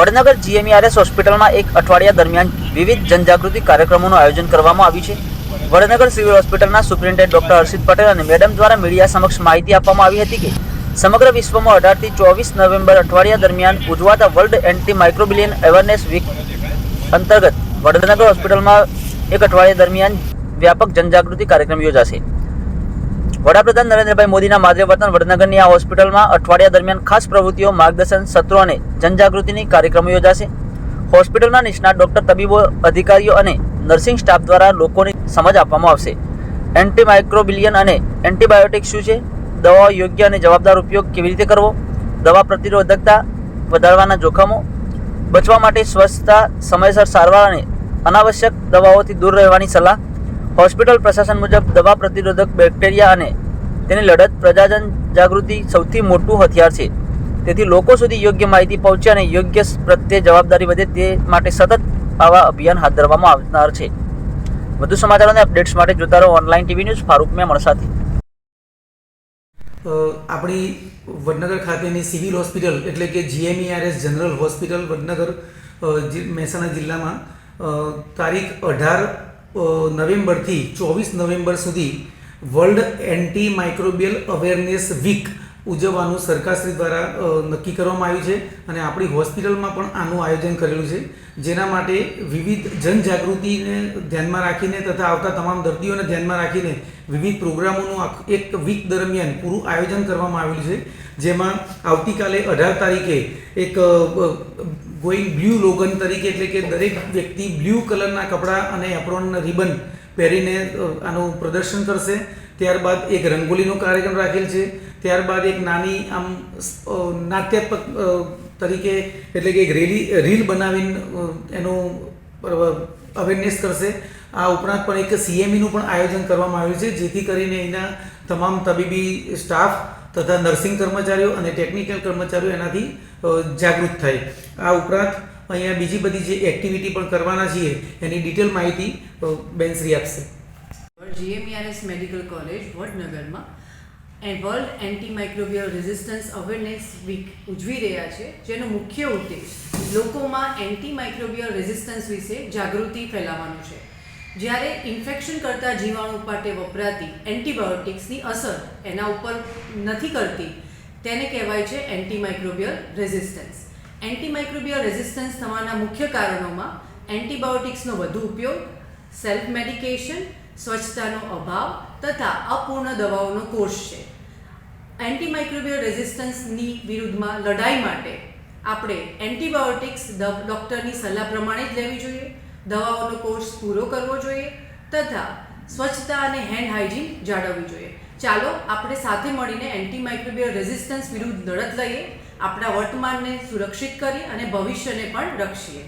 Vadnagar GMERS હોસ્પિટલમાં એક અઠવાડિયા દરમિયાન વિવિધ જનજાગૃતિ કાર્યક્રમોનું આયોજન કરવામાં આવ્યું છે. વડનગર સિવિલ હોસ્પિટલના સુપ્રિન્ટેન્ડન્ટ ડોક્ટર હર્ષિત પટેલ અને મેડમ દ્વારા મીડિયા સમક્ષ માહિતી આપવામાં આવી હતી કે, સમગ્ર વિશ્વમાં અઢારથી ચોવીસ નવેમ્બર અઠવાડિયા દરમિયાન ઉજવાતા world anti microbial awareness week અંતર્ગત વડનગર હોસ્પિટલમાં એક અઠવાડિયા દરમિયાન વ્યાપક જનજાગૃતિ કાર્યક્રમ યોજાશે. વડાપ્રધાન નરેન્દ્રભાઈ મોદીના માધ્યવર્તન વડનગરની આ હોસ્પિટલમાં અઠવાડિયા દરમિયાન ખાસ પ્રવૃત્તિઓ, માર્ગદર્શન સત્રો અને જનજાગૃતિની કાર્યક્રમો યોજાશે. હોસ્પિટલના નિષ્ણાત ડોક્ટર, તબીબો, અધિકારીઓ અને નર્સિંગ સ્ટાફ દ્વારા લોકોની સમજ આપવામાં આવશે. એન્ટીમાઇક્રોબિલિયન અને એન્ટીબાયોટિક શું છે? દવાઓ યોગ્ય અને જવાબદાર ઉપયોગ કેવી રીતે કરવો? દવા પ્રતિરોધકતા વધારવાના જોખમો? બચવા માટે સ્વચ્છતા સમયસર સારવાર અને અનાવશ્યક દવાઓથી દૂર રહેવાની સલાહ? હોસ્પિટલ પ્રશાસન મુજબ દવા પ્રતિરોધક બેક્ટેરિયા અને તેની લડત પ્રજાજન જાગૃતિ સૌથી મોટું હથિયાર છે. તેથી લોકો સુધી યોગ્ય માહિતી પહોંચે અને યોગ્ય પ્રત્યે જવાબદારી વધે તે માટે સતત આવા અભિયાન હાથ ધરવામાં આવનાર છે. વધુ સમાચારો અને અપડેટ્સ માટે જોતા રહો online TV news Farooq Memon મળસાથી આપણી વડનગર ખાતેની સિવિલ હોસ્પિટલ એટલે કે GMERS general hospital Vadnagar Mehsana જિલ્લામાં તારીખ અઢાર નવેમ્બરથી ચોવીસ નવેમ્બર સુધી world anti microbial awareness week ઉજવવાનું સરકારશ્રી દ્વારા નક્કી કરવામાં આવ્યું છે અને આપણી હોસ્પિટલમાં પણ આનું આયોજન કરેલું છે. જેના માટે વિવિધ જનજાગૃતિને ધ્યાનમાં રાખીને તથા આવતા તમામ દર્દીઓને ધ્યાનમાં રાખીને વિવિધ પ્રોગ્રામોનું એક વીક દરમિયાન પૂરું આયોજન કરવામાં આવેલું છે. જેમાં આવતીકાલે અઢાર તારીખે એક ગોઈંગ બ્લુ લોગન તરીકે એટલે કે દરેક વ્યક્તિ બ્લુ કલરના કપડાં અને એપ્રોન રિબન પહેરીને આનું પ્રદર્શન કરશે. ત્યારબાદ એક રંગોલીનો કાર્યક્રમ રાખેલ છે. ત્યારબાદ એક નાની આમ નાટ્યાત્મક તરીકે એટલે કે એક રેલી, રીલ બનાવીને એનું અવેરનેસ કરશે. આ ઉપરાંત પણ એક સીએમઈનું પણ આયોજન કરવામાં આવ્યું છે, જેથી કરીને એના તમામ તબીબી સ્ટાફ તથા નર્સિંગ કર્મચારીઓ અને ટેકનિકલ કર્મચારીઓ એનાથી જાગૃત થાય. આ ઉપરાંત અહીંયા બીજી બધી જે એક્ટિવિટી પણ કરવાના છીએ, એની ડિટેલ માહિતી બેનશ્રી આપશે. GMERS medical college વડનગરમાં and world anti microbial resistance awareness week ઉજવી રહ્યા છે, જેનો મુખ્ય ઉદ્દેશ લોકોમાં એન્ટી માઇક્રોબિયલ રેઝિસ્ટન્સ વિશે જાગૃતિ ફેલાવવાનો છે. જ્યારે ઇન્ફેક્શન કરતા જીવાણુ માટે વપરાતી એન્ટીબાયોટિક્સની અસર એના ઉપર નથી કરતી, તેને કહેવાય છે એન્ટીમાઇક્રોબિયલ રેઝિસ્ટન્સ. એન્ટીમાઇક્રોબિયલ રેઝિસ્ટન્સ થવાના મુખ્ય કારણોમાં એન્ટીબાયોટિક્સનો વધુ ઉપયોગ સેલ્ફ મેડિકેશન સ્વચ્છતાનો અભાવ તથા અપૂર્ણ દવાઓનો કોર્સ છે. એન્ટીમાઇક્રોબિયલ રેઝિસ્ટન્સની વિરુદ્ધમાં લડાઈ માટે આપણે એન્ટીબાયોટિક્સ ડોક્ટરની સલાહ પ્રમાણે જ લેવી જોઈએ. દવાઓનો કોર્સ પૂરો કરવો જોઈએ તથા સ્વચ્છતા અને હેન્ડ હાઇજીન જાળવવી જોઈએ. ચાલો આપણે સાથે મળીને એન્ટીમાઇક્રોબિયલ રેઝિસ્ટન્સ વિરુદ્ધ લડત લઈએ, આપણા વર્તમાનને સુરક્ષિત કરી અને ભવિષ્યને પણ રક્ષીએ.